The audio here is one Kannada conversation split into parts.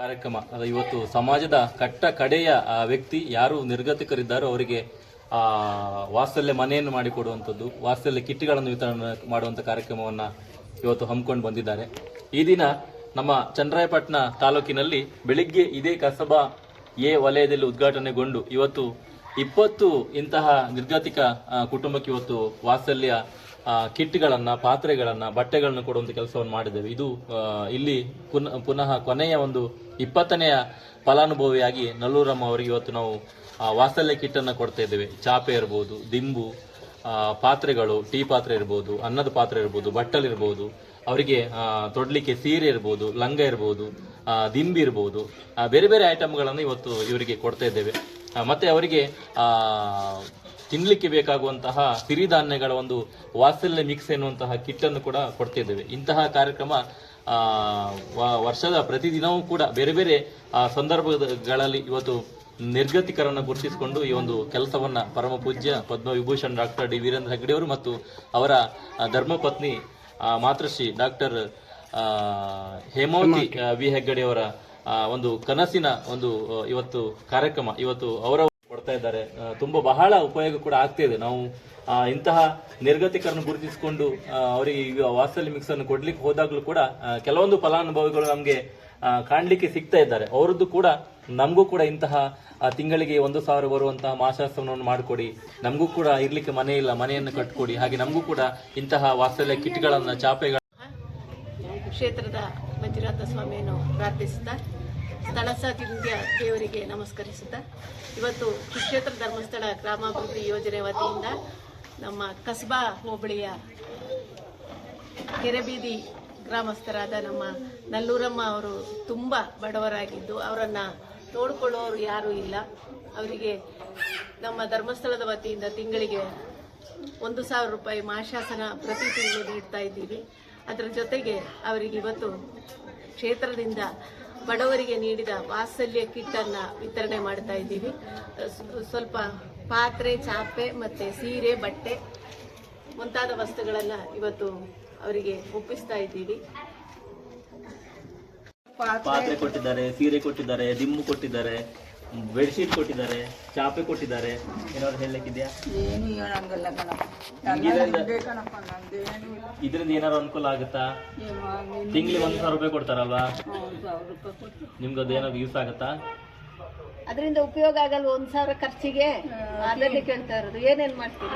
ಕಾರ್ಯಕ್ರಮ. ಅದು ಇವತ್ತು ಸಮಾಜದ ಕಟ್ಟ ಕಡೆಯ ವ್ಯಕ್ತಿ ಯಾರು ನಿರ್ಗತಿಕರಿದ್ದಾರೋ ಅವರಿಗೆ ಆ ವಾತ್ಸಲ್ಯ ಮನೆಯನ್ನು ಮಾಡಿಕೊಡುವಂಥದ್ದು ವಾತ್ಸಲ್ಯ ಕಿಟ್ಗಳನ್ನು ವಿತರಣೆ ಮಾಡುವಂಥ ಕಾರ್ಯಕ್ರಮವನ್ನು ಇವತ್ತು ಹಮ್ಮಿಕೊಂಡು ಬಂದಿದ್ದಾರೆ. ಈ ದಿನ ನಮ್ಮ ಚಂದ್ರಾಯಪಟ್ಟಣ ತಾಲೂಕಿನಲ್ಲಿ ಬೆಳಿಗ್ಗೆ ಇದೇ ಕಸಬಾ ಎ ವಲಯದಲ್ಲಿ ಉದ್ಘಾಟನೆಗೊಂಡು ಇವತ್ತು ಇಪ್ಪತ್ತು ಇಂತಹ ನಿರ್ಗತಿಕ ಕುಟುಂಬಕ್ಕೆ ಇವತ್ತು ವಾತ್ಸಲ್ಯ ಕಿಟ್ಗಳನ್ನ, ಪಾತ್ರೆಗಳನ್ನು, ಬಟ್ಟೆಗಳನ್ನು ಕೊಡುವಂಥ ಕೆಲಸವನ್ನು ಮಾಡಿದ್ದೇವೆ. ಇದು ಇಲ್ಲಿ ಪುನಃ ಪುನಃ ಕೊನೆಯ ಒಂದು ಇಪ್ಪತ್ತನೆಯ ಫಲಾನುಭವಿಯಾಗಿ ನಲ್ಲೂರಮ್ಮ ಅವರಿಗೆ ಇವತ್ತು ನಾವು ವಾತ್ಸಲ್ಯ ಕಿಟ್ ಅನ್ನ ಕೊಡ್ತಾ ಇದ್ದೇವೆ. ಚಾಪೆ ಇರ್ಬೋದು, ದಿಂಬು ಪಾತ್ರೆಗಳು, ಟೀ ಪಾತ್ರೆ ಇರ್ಬೋದು, ಅನ್ನದ ಪಾತ್ರೆ ಇರ್ಬೋದು ಬಟ್ಟಲಿರ್ಬೋದು ಅವರಿಗೆ ತೊಡಲಿಕ್ಕೆ ಸೀರೆ ಇರ್ಬೋದು, ಲಂಗ ಇರ್ಬೋದು ದಿಂಬಿ ಇರ್ಬೋದು ಬೇರೆ ಬೇರೆ ಐಟಮ್ಗಳನ್ನು ಇವತ್ತು ಇವರಿಗೆ ಕೊಡ್ತಾ ಇದ್ದೇವೆ. ಮತ್ತೆ ಅವರಿಗೆ ಆ ತಿನ್ಲಿಕ್ಕೆ ಬೇಕಾಗುವಂತಹ ಸಿರಿಧಾನ್ಯಗಳ ಒಂದು ವಾತ್ಸಲ್ಯ ಮಿಕ್ಸ್ ಎನ್ನುವಂತಹ ಕಿಟ್ ಅನ್ನು ಕೂಡ ಕೊಡ್ತಿದ್ದೇವೆ. ಇಂತಹ ಕಾರ್ಯಕ್ರಮ ವರ್ಷದ ಪ್ರತಿದಿನವೂ ಕೂಡ ಬೇರೆ ಬೇರೆ ಸಂದರ್ಭಗಳಲ್ಲಿ ಇವತ್ತು ನಿರ್ಗತಿಕರನ್ನು ಗುರುತಿಸಿಕೊಂಡು ಈ ಒಂದು ಕೆಲಸವನ್ನ ಪರಮ ಪೂಜ್ಯ ಪದ್ಮವಿಭೂಷಣ್ ಡಾಕ್ಟರ್ ಡಿ ವೀರೇಂದ್ರ ಹೆಗ್ಡೆಯವರು ಮತ್ತು ಅವರ ಧರ್ಮಪತ್ನಿ ಮಾತೃಶ್ರೀ ಡಾಕ್ಟರ್ ಆ, ಹೇಮಾವತಿ ವಿ ಹೆಗ್ಗಡೆಯವರ ಒಂದು ಕನಸಿನ ಒಂದು ಇವತ್ತು ಕಾರ್ಯಕ್ರಮ ಇವತ್ತು ಅವರ ಕೊಡ್ತಾ ಇದ್ದಾರೆ. ತುಂಬಾ ಬಹಳ ಉಪಯೋಗ ಕೂಡ ಆಗ್ತಾ ಇದೆ. ನಾವು ಇಂತಹ ನಿರ್ಗತಿಕರನ್ನು ಗುರುತಿಸಿಕೊಂಡು ಅವರಿಗೆ ಈಗ ವಾತ್ಸಲ್ಯ ಮಿಕ್ಸ್ ಅನ್ನು ಕೊಡ್ಲಿಕ್ಕೆ ಹೋದಾಗಲೂ ಕೂಡ ಕೆಲವೊಂದು ಫಲಾನುಭವಿಗಳು ನಮಗೆ ಕಾಣಲಿಕ್ಕೆ ಕಾಣ್ಲಿಕ್ಕೆ ಸಿಗ್ತಾ ಇದ್ದಾರೆ. ಅವರದ್ದು ಕೂಡ, ನಮಗೂ ಕೂಡ ಇಂತಹ ತಿಂಗಳಿಗೆ ಒಂದು ಸಾವಿರ ಬರುವಂತಹ ಮಾಸಾಸನವನ್ನು ಮಾಡಿಕೊಡಿ. ನಮಗೂ ಕೂಡ ಇರ್ಲಿಕ್ಕೆ ಮನೆ ಇಲ್ಲ, ಮನೆಯನ್ನು ಕಟ್ಕೊಡಿ. ಹಾಗೆ ನಮಗೂ ಕೂಡ ಇಂತಹ ವಾತ್ಸಲ್ಯ ಕಿಟ್ಗಳನ್ನ ಚಾಪೆಗಳ ಕ್ಷೇತ್ರದ ಮಂಜುನಾಥ ಸ್ವಾಮಿಯನ್ನು ಪ್ರಾರ್ಥಿಸುತ್ತಾ ಸ್ಥಳಸಾತಿಂದ್ಯ ದೇವರಿಗೆ ನಮಸ್ಕರಿಸುತ್ತಾ ಇವತ್ತು ಕುಕ್ಷೇತ್ರ ಧರ್ಮಸ್ಥಳ ಗ್ರಾಮಾಭಿವೃದ್ಧಿ ಯೋಜನೆ ವತಿಯಿಂದ ನಮ್ಮ ಕಸ್ಬಾ ಹೋಬಳಿಯ ಕೆರೆಬೀದಿ ಗ್ರಾಮಸ್ಥರಾದ ನಮ್ಮ ನಲ್ಲೂರಮ್ಮ ಅವರು ತುಂಬ ಬಡವರಾಗಿದ್ದು ಅವರನ್ನು ತೋಡ್ಕೊಳ್ಳೋರು ಯಾರೂ ಇಲ್ಲ. ಅವರಿಗೆ ನಮ್ಮ ಧರ್ಮಸ್ಥಳದ ವತಿಯಿಂದ ತಿಂಗಳಿಗೆ ಒಂದು ಸಾವಿರ ರೂಪಾಯಿ ಮಾಶಾಸನ ಪ್ರತಿ ತಿಂಗಳು ನೀಡ್ತಾ ಇದ್ದೀವಿ. ಅದರ ಜೊತೆಗೆ ಅವರಿಗೆ ಇವತ್ತು ಕ್ಷೇತ್ರದಿಂದ ಬಡವರಿಗೆ ನೀಡಿದ ವಾತ್ಸಲ್ಯ ಕಿಟ್ಟನ್ನು ವಿತರಣೆ ಮಾಡ್ತಾ ಇದ್ದೀವಿ. ಸ್ವಲ್ಪ ಪಾತ್ರೆ, ಚಾಪೆ ಮತ್ತು ಸೀರೆ, ಬಟ್ಟೆ ಮುಂತಾದ ವಸ್ತುಗಳನ್ನು ಇವತ್ತು ಅವರಿಗೆ ಒಪ್ಪಿಸ್ತಾ ಇದ್ದೀವಿ. ಪಾತ್ರೆ ಕೊಟ್ಟಿದ್ದಾರೆ, ಸೀರೆ ಕೊಟ್ಟಿದ್ದಾರೆ ದಿಮ್ಮು ಕೊಟ್ಟಿದ್ದಾರೆ. ಬೆಡ್ಶೀಟ್ ಕೊಟ್ಟಿದ್ದಾರೆ ಚಾಪೆ ಕೊಟ್ಟಿದ್ದಾರೆ ಏನಾದ್ರು ಹೇಳಕ್ಕಿದ್ಯಾ ಏನು ಏನಾರು ಕಣಪ್ಪ. ನಂದೇನು ಇಲ್ಲ. ಇದರಿಂದ ಏನಾದ್ರು ಅನುಕೂಲ ಆಗುತ್ತಾ? ತಿಂಗ್ಳಿಗೆ ಒಂದ್ ಸಾವಿರ ರೂಪಾಯಿ ಕೊಡ್ತಾರಲ್ವಾ? ಒಂದು ಸಾವಿರ ರೂಪಾಯಿ ಕೊಟ್ಟು ನಿಮ್ಗೆ ಅದು ಏನಾದ್ರು ಯೂಸ್ ಆಗುತ್ತಾ? ಅದರಿಂದ ಉಪಯೋಗ ಆಗಲ್ಲ ಒಂದ್ ಸಾವಿರ ಖರ್ಚಿಗೆ? ಅದನ್ನೇ ಕೇಳ್ತಾ ಇರೋದು. ಏನೇನ್ ಮಾಡ್ತೀವಿ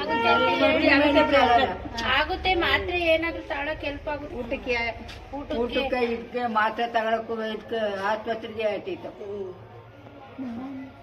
ಆಗುತ್ತೆ ಮಾತ್ರೆ ಏನಾದ್ರೂ ತಗೊಳಕ್ ಹೆಲ್ಪ್ ಆಗುತ್ತೆ. ಊಟಕ್ಕೆ ಊಟಕ್ಕೆ. ಇದಕ್ಕೆ ಮಾತ್ರೆ ತಗೊಳಕ್ಕೂ ಇದಕ್ಕೆ ಆಸ್ಪತ್ರೆಗೆ ಆಯ್ತಿತ್ತು Mẹ!